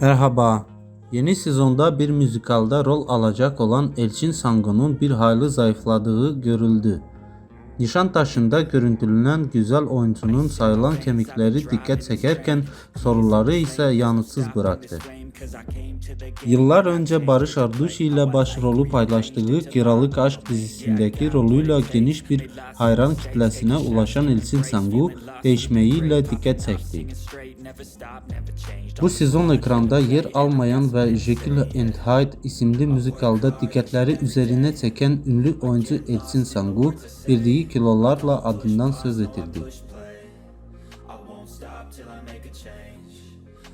Merhaba. Yeni sezonda bir müzikalda rol alacak olan Elçin Sangu'nun bir hayli zayıfladığı görüldü. Nişantaşı'nda görüntülenen güzel oyuncunun sayılan kemikleri dikkat çekerken soruları ise yanıtsız bıraktı. Yıllar önce Barış Arduç ile başrolü paylaştığı Kiralık Aşk dizisindeki rolüyle geniş bir hayran kitlesine ulaşan Elçin Sangu değişmeyiyle dikkat çekti. Bu sezon ekranda yer almayan ve Jekyll and Hyde isimli müzikalda dikkatleri üzerine çeken ünlü oyuncu Elçin Sangu verdiği kilolarla adından söz ettirdi.